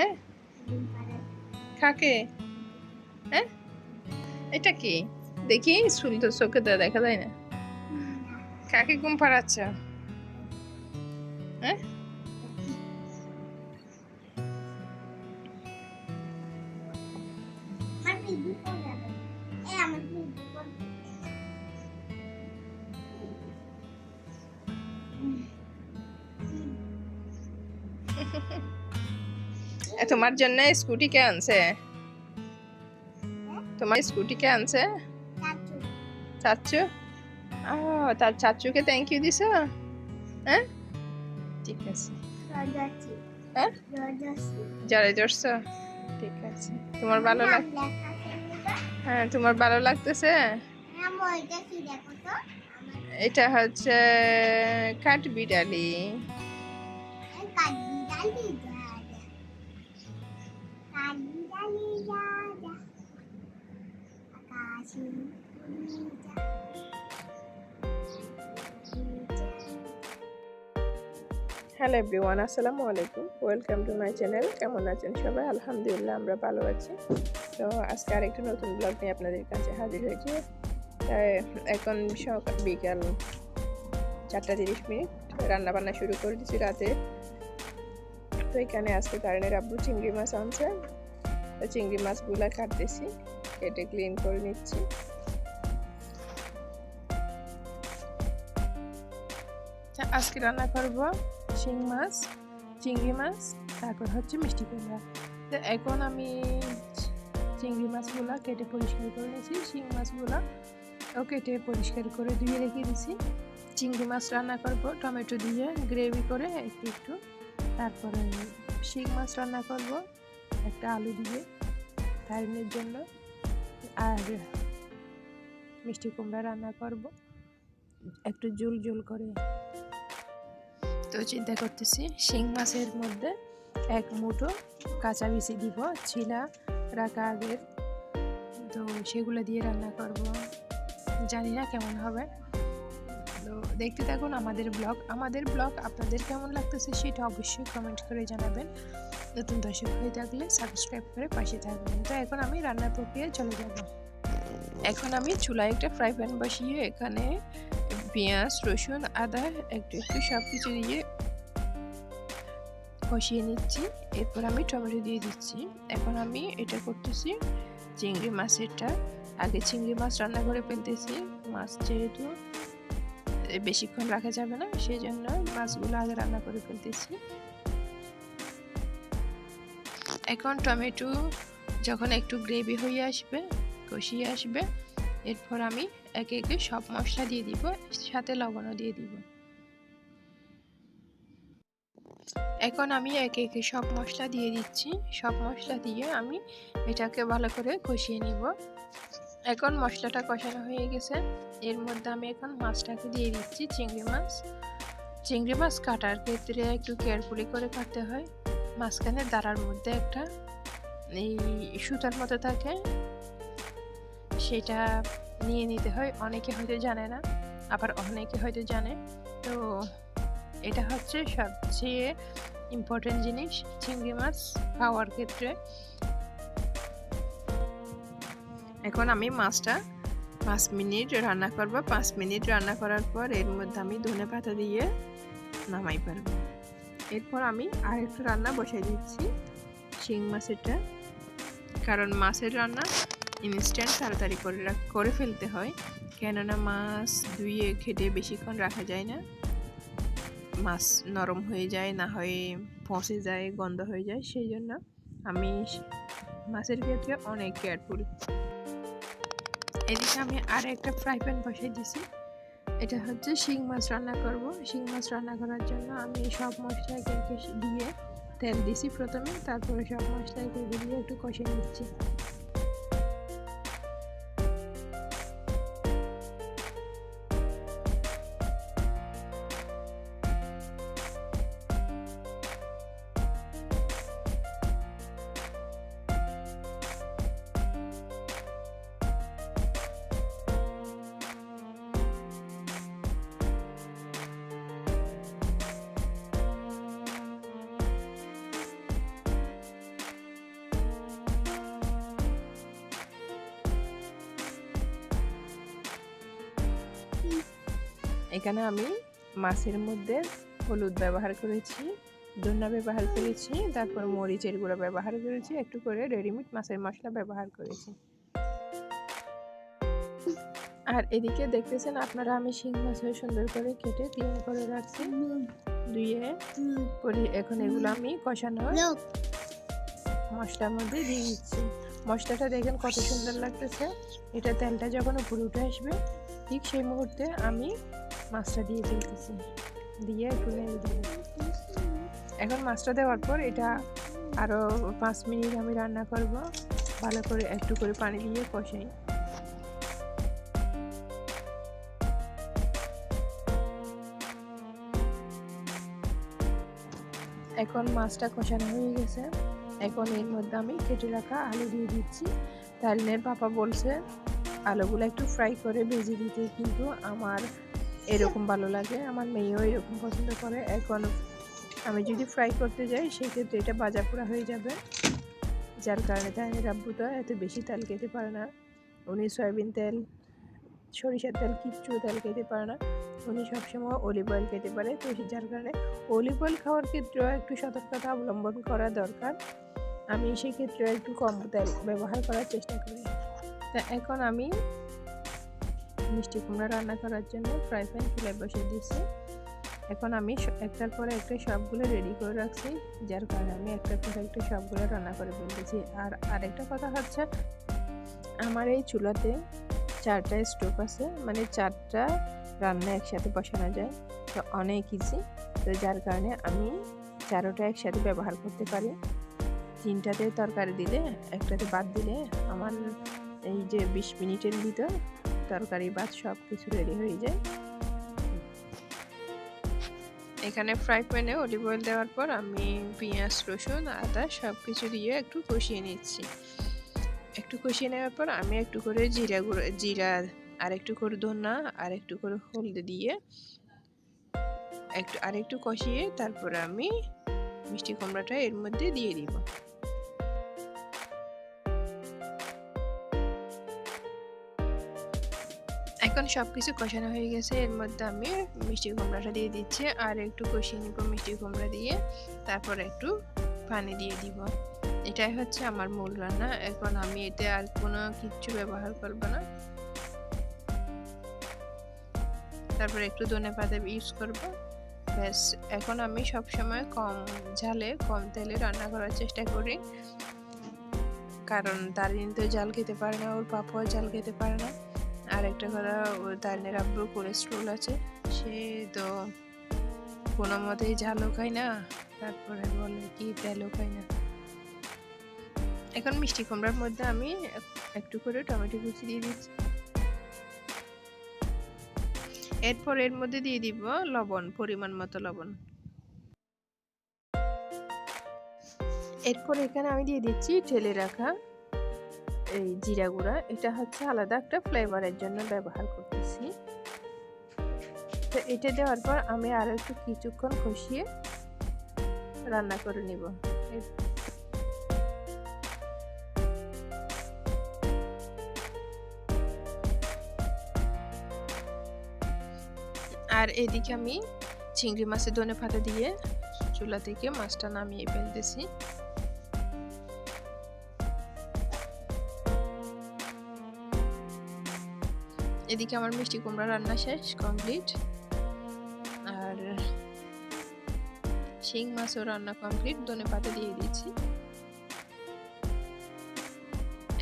হ্যাঁ কাকে? হ্যাঁ এটা কি? দেখি স্কুল তো চোখে তো দেখা যায় না। কাকে ঘুম পাড়াচ্ছ? হ্যাঁ তোমার জন্য স্কুটি কে আনছে? তোমার স্কুটি কে আনছে? চাচু। ও তার চাচ্চুকে থ্যাংক ইউ দিছ? হ্যাঁ? ঠিক আছে। হ্যাঁ? জড়াই ধরছ? ঠিক আছে। তোমার ভালো লাগ হ্যাঁ তোমার ভালো লাগতেছে? এটা হচ্ছে কাঠ বিড়ালি হ্যালো এভরিওয়ান আসসালামু আলাইকুম ওয়েলকাম টু মাই চ্যানেল কেমন আছেন সবাই? আলহামদুলিল্লাহ, আমরা ভালো আছি। তো আজকে আরেকটা নতুন ব্লগ নিয়ে আপনাদের কাছে হাজির হয়েছি। এখন সকাল বিকাল চারটা তিরিশ মিনিট রান্না বান্না শুরু করে দিচ্ছি রাতে। তো এখানে আজকে কারণের আব্বু চিংড়ি মাছ আনছে। চিংড়ি মাছগুলো কাটতেছি, কেটে ক্লিন করে নিচ্ছি। আজকে রান্না করব শিং মাছ, চিংড়ি মাছ, তারপর হচ্ছে মিষ্টি কুমড়া। তো এখন আমি চিংড়ি মাছগুলো কেটে পরিষ্কার করে নিয়েছি, শিং মাছগুলো ও কেটে পরিষ্কার করে ধুয়ে রেখে দিয়েছি। চিংড়ি মাছ রান্না করব, টমেটো দিয়ে গ্রেভি করে একটু একটু, তারপরে শিং মাছ রান্না করব। একটা আলু দিয়ে তারিনের জন্য। আর মিষ্টি কুমড়া রান্না করব। একটু জোল জোল করে। তো চিন্তা করতেছি, শিং মাছের মধ্যে এক মুঠো কাঁচা বিচি দিব, ছিলা রাখা আগের। তো সেগুলো দিয়ে রান্না করব। জানি না কেমন হবে। দেখতে থাকুন আমাদের ব্লগ। আমাদের ব্লগ আপনাদের কেমন লাগতেছে সেটা অবশ্যই কমেন্ট করে জানাবেন। নতুন দর্শক হয়ে থাকলে সাবস্ক্রাইব করে পাশে থাকবেন। তো এখন আমি রান্নার প্রক্রিয়ায় চলে যাব। এখন আমি চুলায় একটা ফ্রাই প্যান বসিয়ে এখানে পেঁয়াজ, রসুন, আদা একটু একটু সব কিছু দিয়ে কষিয়ে নিচ্ছি। এরপর আমি টমেটো দিয়ে দিচ্ছি। এখন আমি এটা করতেছি চিংড়ি মাছেরটা। আগে চিংড়ি মাছ রান্না করে ফেলতেছি। মাছ যেহেতু বেশিক্ষণ রাখা যাবে না সেই জন্য মাছগুলো আগে রান্না করে ফেলতেছি। এখন টমেটো যখন একটু গ্রেভি হয়ে আসবে, কষিয়ে আসবে, এরপর আমি একে একে সব মশলা দিয়ে দিব, সাথে লবণও দিয়ে দিব। এখন আমি একে একে সব মশলা দিয়ে দিচ্ছি, সব মশলা দিয়ে আমি এটাকে ভালো করে কষিয়ে নিব। এখন মশলাটা কষানো হয়ে গেছে। এর মধ্যে আমি এখন মাছটাকে দিয়ে দিচ্ছি, চিংড়ি মাছ। চিংড়ি মাছ কাটার ক্ষেত্রে একটু কেয়ারফুলি করে কাটতে হয়। মাঝখানে দাঁড়ার মধ্যে একটা এই সুতার মতো থাকে, সেটা নিয়ে নিতে হয়। অনেকে হয়তো জানে না, আবার অনেকে হয়তো জানে। তো এটা হচ্ছে সবচেয়ে ইম্পর্টেন্ট জিনিস, চিংড়ি মাছ খাওয়ার ক্ষেত্রে। এখন আমি মাছটা পাঁচ মিনিট রান্না করব। পাঁচ মিনিট রান্না করার পর এর মধ্যে আমি ধনে পাতা দিয়ে নামাই পারব। এরপর আমি আরেকটু রান্না বসাই দিচ্ছি শিং মাছেরটা। কারণ মাছের রান্না ইনস্ট্যান্ট তাড়াতাড়ি করে করে ফেলতে হয়। কেননা মাছ ধুয়ে খেটে বেশিক্ষণ রাখা যায় না। মাছ নরম হয়ে যায়, না হয়ে পচে যায়, গন্ধ হয়ে যায়। সেই জন্য আমি মাছের ক্ষেত্রে অনেক কেয়ারফুল এদিকে আমি আর একটা ফ্রাই প্যান বসাই দিছি। এটা হচ্ছে শিং মাছ রান্না করব। শিং মাছ রান্না করার জন্য আমি সব মশলা একে দিয়ে তেল দিছি প্রথমে, তারপরে সব মশলা দিয়ে একটু কষিয়ে নিচ্ছি। এখানে আমি মাছের মধ্যে হলুদ ব্যবহার করেছি, ধন্যা ব্যবহার করেছি, তারপর মরিচের গুঁড়ো ব্যবহার করেছি, একটু করে রেডিমেড মাছের মশলা ব্যবহার করেছি। আর এদিকে দেখতেছেন আপনারা আমি শিং মাছের সুন্দর করে কেটে ক্লিন করে রাখছি। ধুয়ে পরে এখন এগুলো আমি কষানো মশলার মধ্যে দিয়ে দিচ্ছি। মশলাটা দেখেন কত সুন্দর লাগতেছে। এটা তেলটা যখন উপরে উঠে আসবে, ঠিক সেই মুহূর্তে আমি মাছটা দিয়ে ফেলতেছি। দিয়ে একটু নেড়ে এখন মাছটা দেওয়ার পর এটা আরও পাঁচ মিনিট আমি রান্না করব। ভালো করে একটু করে পানি দিয়ে কষাই। এখন মাছটা কষানো হয়ে গেছে। এখন এর মধ্যে আমি কেটে রাখা আলু দিয়ে দিচ্ছি। তারিনের পাপা বলছে, আলুগুলো একটু ফ্রাই করে ভেজে দিতে। কিন্তু আমার এরকম ভালো লাগে। আমার মেয়েও এরকম পছন্দ করে। এখন আমি যদি ফ্রাই করতে যাই, সেক্ষেত্রে এটা বাজা পোড়া হয়ে যাবে। যার কারণে তারিনের আব্বু তো এত বেশি তেল খেতে পারে না। উনি সয়াবিন তেল, সরিষার তেল, কিচ্ছু তেল খেতে পারে না। উনি সবসময় অলিভ অয়েল খেতে পারে। তো যার কারণে অলিভ অয়েল খাওয়ার ক্ষেত্রেও একটু সতর্কতা অবলম্বন করা দরকার। আমি সেক্ষেত্রে একটু কম তেল ব্যবহার করার চেষ্টা করি। তা এখন আমি মিষ্টি কুমড়া রান্না করার জন্য ফ্রাই প্যান চুলায় বসিয়ে দিচ্ছি এখন আমি একটার পরে একটা সবগুলো রেডি করে রাখছি, যার কারণে আমি একটার পর একটা সবগুলো রান্না করে ফেলতেছি। আর আরেকটা কথা হচ্ছে, আমার এই চুলাতে চারটা স্টোভ আছে মানে চারটা রান্না একসাথে বসানো যায়, তো অনেক ইজি তো যার কারণে আমি চারোটা একসাথে ব্যবহার করতে পারি। তিনটাতে তরকারি দিলে, একটাতে বাদ দিলে আমার এই যে বিশ মিনিটের ভিতর তরকারি ভাত সব কিছু রেডি হয়ে যায়। এখানে ফ্রাই প্যানে অলিভ অয়েল দেওয়ার পর আমি পেঁয়াজ, রসুন, আদা সব কিছু দিয়ে একটু কষিয়ে নিচ্ছি। একটু কষিয়ে নেওয়ার পর আমি একটু করে জিরা গুঁড়ো, জিরা আর একটু করে ধনা আর একটু করে হলদে দিয়ে একটু, আর একটু কষিয়ে তারপরে আমি মিষ্টি কুমড়াটা এর মধ্যে দিয়ে দিব। এখন সব কিছু কষানো হয়ে গেছে। এর মধ্যে আমি মিষ্টি কুমড়াটা দিয়ে দিচ্ছি। আর একটু কষিয়ে নিব মিষ্টি কুমড়া দিয়ে। তারপর একটু পানি দিয়ে দিব। এটাই হচ্ছে আমার মূল রান্না। এখন আমি এতে আর কোনো কিচ্ছু ব্যবহার করব না। তারপর একটু ধনে পাতা ইউজ করব। ব্যাস, এখন আমি সব সময় কম ঝালে, কম তেলে রান্না করার চেষ্টা করি। কারণ তারিন তো জাল খেতে পারে না, ওর পাপাও জাল খেতে পারে না। আর একটা কথা ওর তারিনের আব্বুর কোলেস্ট্রল আছে। সে তো কোনো মতেই ঝালও খায় না, তারপরে বলে কি তেলও খায় না। এখন মিষ্টি কুমড়ার মধ্যে আমি একটু করে টমেটো কুচি দিয়ে দিচ্ছি। এরপর এর মধ্যে দিয়ে দিব লবণ, পরিমাণ মতো লবণ। এরপর এখানে আমি দিয়ে দিচ্ছি ঠেলে রাখা এই জিরা গুঁড়া, এটা হচ্ছে আলাদা একটা ফ্লেভারের জন্য ব্যবহার করতেছি। তো এটা দেওয়ার পর আমি আরও একটু কিছুক্ষণ কষিয়ে রান্না করে নিব। আর এদিকে আমি চিংড়ি মাছের ধনে পাতা দিয়ে চুলা থেকে মাছটা নামিয়ে ফেলতেছি। এদিকে আমার মিষ্টি কুমড়া রান্না শেষ কমপ্লিট আর শিং মাছও রান্না কমপ্লিট ধনে পাতা দিয়ে দিয়েছি।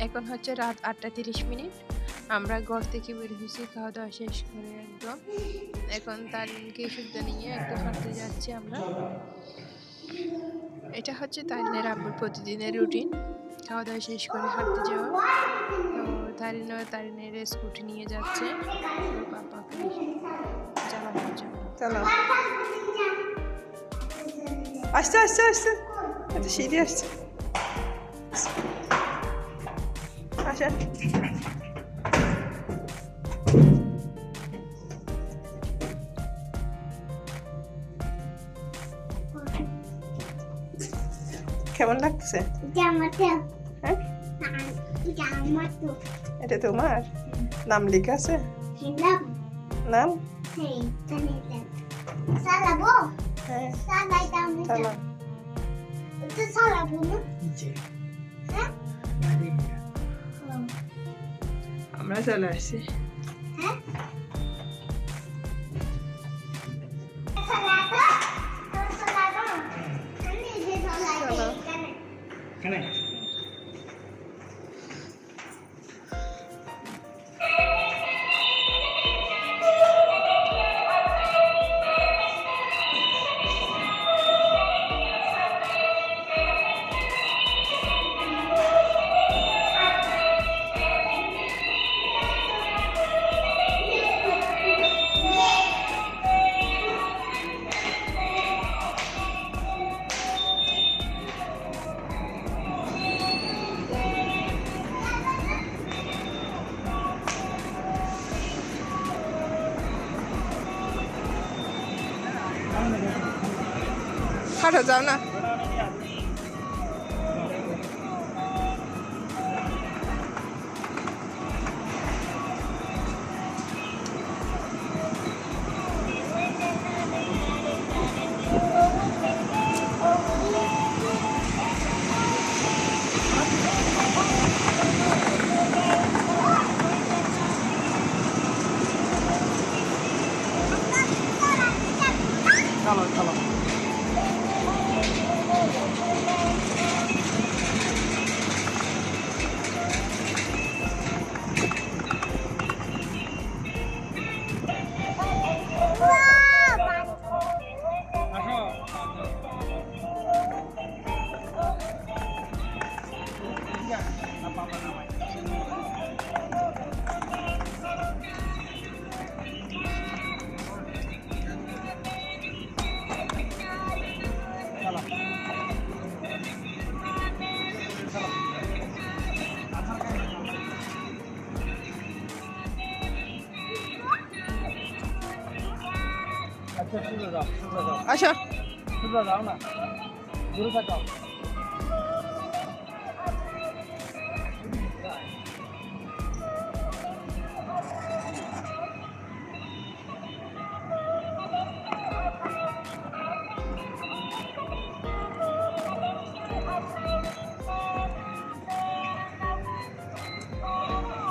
এখন হচ্ছে রাত আটটা তিরিশ মিনিট। আমরা ঘর থেকে বের হয়েছি, খাওয়া দাওয়া শেষ করে একদম। এখন তারিনকে শুদ্ধ নিয়ে একটু হাঁটতে যাচ্ছি আমরা। এটা হচ্ছে তারিনের আব্বুর প্রতিদিনের রুটিন খাওয়া দাওয়া শেষ করে হাঁটতে যাওয়া। তো তারিনও তারিনের স্কুটি নিয়ে যাচ্ছে। পাপাকে চালাও। আসতে আসতে আসতে এটা সিঁড়ি আসছে। আসা। কেমন লাগছে জামাতে হ্যাঁ? জামাতে এটা তোমার নাম লেখা আছে ছিলাম নাম আছে এখানে চালাবো হাঁটো যাও না চলো আচ্ছা শুরু যাও শুরু যাও আসো শুরু যাও না দূরে থাকাও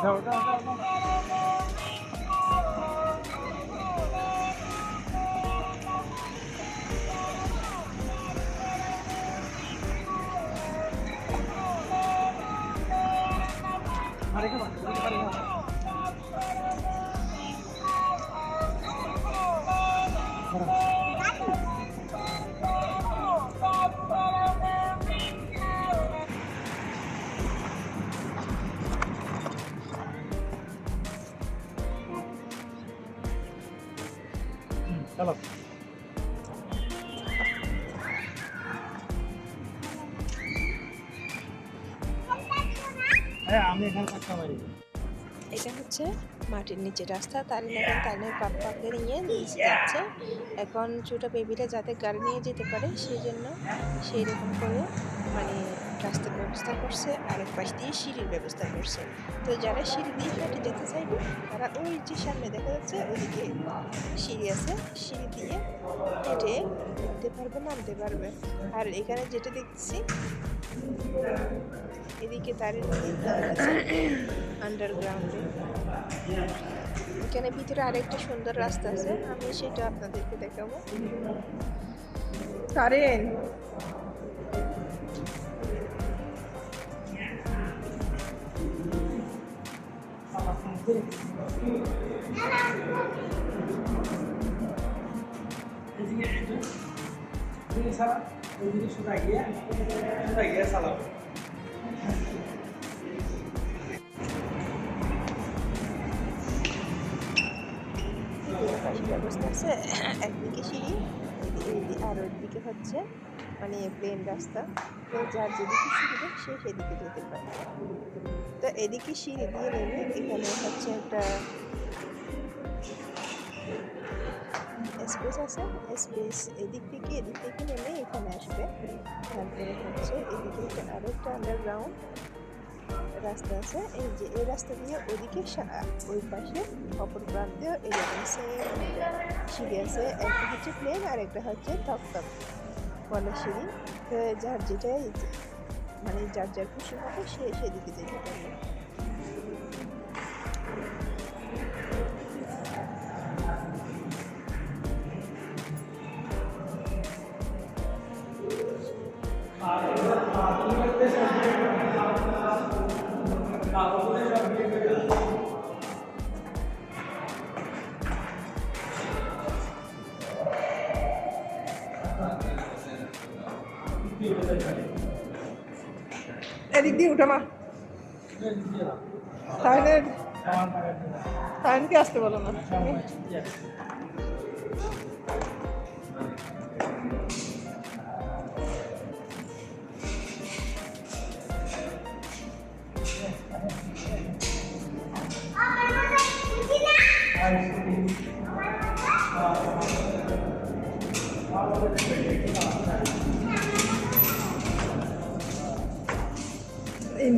যাও যাও যাও যাও আরে চলো হ্যাঁ আমি এখানে থাকতে পারি। এটা হচ্ছে মাটির নিচে রাস্তা তারিন এখন তারিনের পাপ্পাকে নিয়ে নিচে যাচ্ছে। এখন ছোটো বেবিটা যাতে গাড়ি নিয়ে যেতে পারে সেই জন্য সেই রকম করে মানে রাস্তার ব্যবস্থা করছে, আর এক পাশ দিয়ে সিঁড়ির ব্যবস্থা করছে। তো যারা সিঁড়ি দিয়ে হেঁটে যেতে চাইবে, তারা ওই যে সামনে দেখা যাচ্ছে, ওইদিকে সিঁড়ি আছে। সিঁড়ি দিয়ে হেঁটে উঠতে পারবে, নামতে পারবে। আর এখানে যেটা দেখছি, এদিকে তারের আন্ডারগ্রাউন্ডে এখানে ভিতরে আরেকটা সুন্দর রাস্তা আছে, আমি সেটা আপনাদেরকে দেখাবো। কারেন এদিকে ওইদিকে সোজা গিয়ে সোজা গিয়ে ব্যবস্থা আছে একদিকে সিঁড়ি এদিকে- আর ওইদিকে হচ্ছে মানে প্লেন রাস্তা। তো যার যেদিকে সুবিধা সে সেদিকে যেতে পারে। তো এদিকে সিঁড়ি দিয়ে নেমে এখানে হচ্ছে একটা স্পেস আছে। স্পেস এদিক থেকে এদিক থেকে নেমে এখানে আসবে। তারপরে হচ্ছে এদিকে একটা আরেকটা আন্ডারগ্রাউন্ড রাস্তা আছে। এই যে এই রাস্তা দিয়ে ওদিকে ওই পাশে অপর প্রান্তেও এরকম সিঁড়ি আছে। একটা হচ্ছে প্লেন আর একটা হচ্ছে থপথপ তো যার যেটাই মানে যার যার খুশি হবে সে সেদিকে যেতে পারবে। এদিক দিয়ে উঠে মা। তাহলে তাহলে আসতে বলো না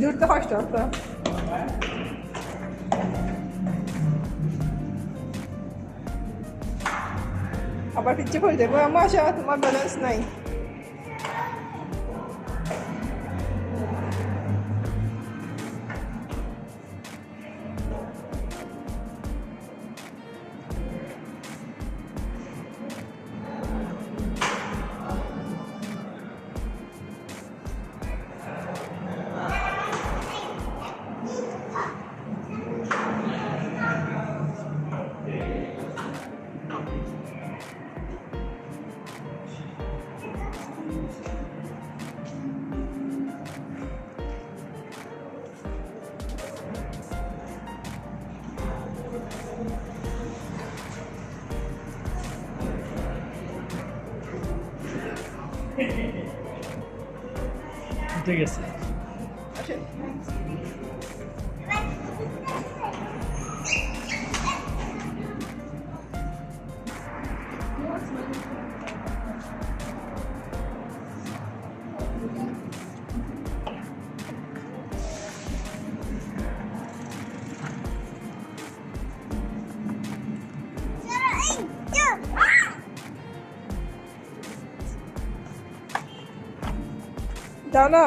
Dürtte hoştu hatta. Aber bitte, bitte, wir machen schon mal Balance 9. ঠিক আছে দাও না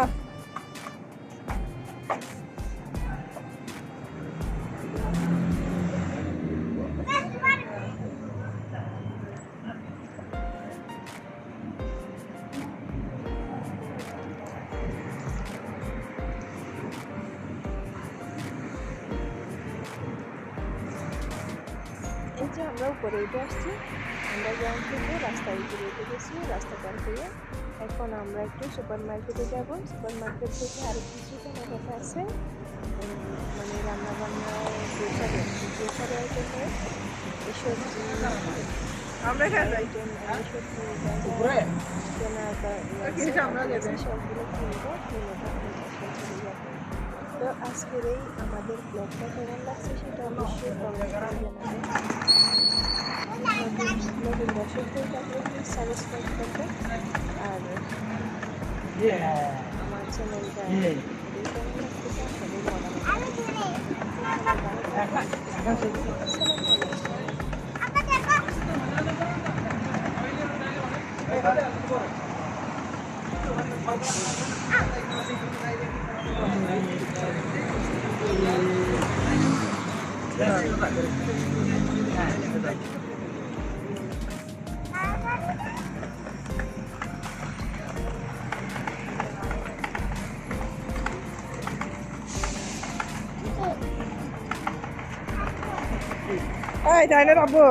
এখন আমরা একটু সুপার মার্কেটে যাব। সুপার মার্কেট থেকে আরও কিছু কেনাকাটা আছে। মানে রান্না বান্না গ্রোসারি গ্রোসারি আইটেম সবজি? সবগুলো কিনবো তো আজকের এই আমাদের ব্লগটা কেমন লাগছে সেটা অবশ্যই কমেন্ট জানাবেন। নতুন দর্শক হয়ে সাবস্ক্রাইব করবেন। আর. আমার চ্যানেলটা Yeah. এই ডাইনের আব্বু